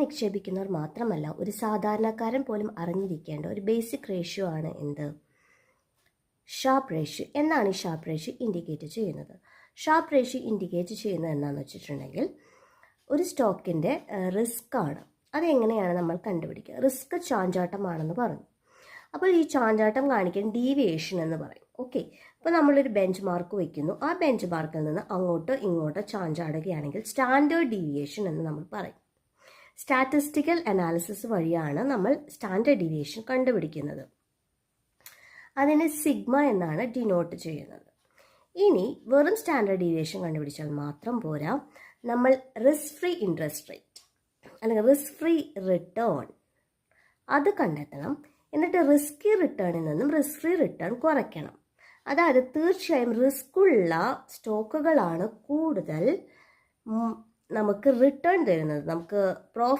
നിക്ഷേപിക്കുന്നവർ മാത്രമല്ല ഒരു സാധാരണക്കാരൻ പോലും അറിഞ്ഞിരിക്കേണ്ട ഒരു ബേസിക് റേഷ്യോ ആണ് എന്ത്? ഷാർപ്പ് റേഷ്യോ എന്നാണ് ഈ ഷാർപ്പ് റേഷ്യോ ഇൻഡിക്കേറ്റ് ചെയ്യുന്നത്. ഷാർപ്പ് റേഷ്യോ ഇൻഡിക്കേറ്റ് ചെയ്യുന്നത് എന്താണെന്ന് വെച്ചിട്ടുണ്ടെങ്കിൽ ഒരു സ്റ്റോക്കിന്റെ റിസ്ക് ആണ്. അതെങ്ങനെയാണ് നമ്മൾ കണ്ടുപിടിക്കുക? റിസ്ക് ചാഞ്ചാട്ടമാണെന്ന് പറഞ്ഞു. അപ്പോൾ ഈ ചാഞ്ചാട്ടം കാണിക്കാൻ ഡീവിയേഷൻ എന്ന് പറയും. ഓക്കെ അപ്പോൾ നമ്മളൊരു ബെഞ്ച് മാർക്ക് വയ്ക്കുന്നു ആ ബെഞ്ച് മാർക്കിൽ നിന്ന് അങ്ങോട്ടോ ഇങ്ങോട്ടോ ചാഞ്ചാടുകയാണെങ്കിൽ സ്റ്റാൻഡേർഡ് ഡീവിയേഷൻ എന്ന് നമ്മൾ പറയും. സ്റ്റാറ്റിസ്റ്റിക്കൽ അനാലിസിസ് വഴിയാണ് നമ്മൾ സ്റ്റാൻഡേർഡ് ഡീവിയേഷൻ കണ്ടുപിടിക്കുന്നത്. അതിനെ സിഗ്മ എന്നാണ് ഡിനോട്ട് ചെയ്യുന്നത്. ഇനി വെറും സ്റ്റാൻഡേർഡ് ഡീവിയേഷൻ കണ്ടുപിടിച്ചാൽ മാത്രം പോരാ. നമ്മൾ റിസ്ക് ഫ്രീ ഇൻട്രസ്റ്റ് റേറ്റ് അല്ലെങ്കിൽ റിസ്ക് ഫ്രീ റിട്ടേൺ അത് കണ്ടെത്തണം. എന്നിട്ട് റിസ്കി റിട്ടേണിൽ നിന്നും റിസ്ക് ഫ്രീ റിട്ടേൺ കുറയ്ക്കണം. അതായത് തീർച്ചയായും റിസ്ക് ഉള്ള സ്റ്റോക്കുകളാണ് കൂടുതൽ നമുക്ക് റിട്ടേൺ തരുന്നത്. നമുക്ക് പ്രോഫിറ്റ്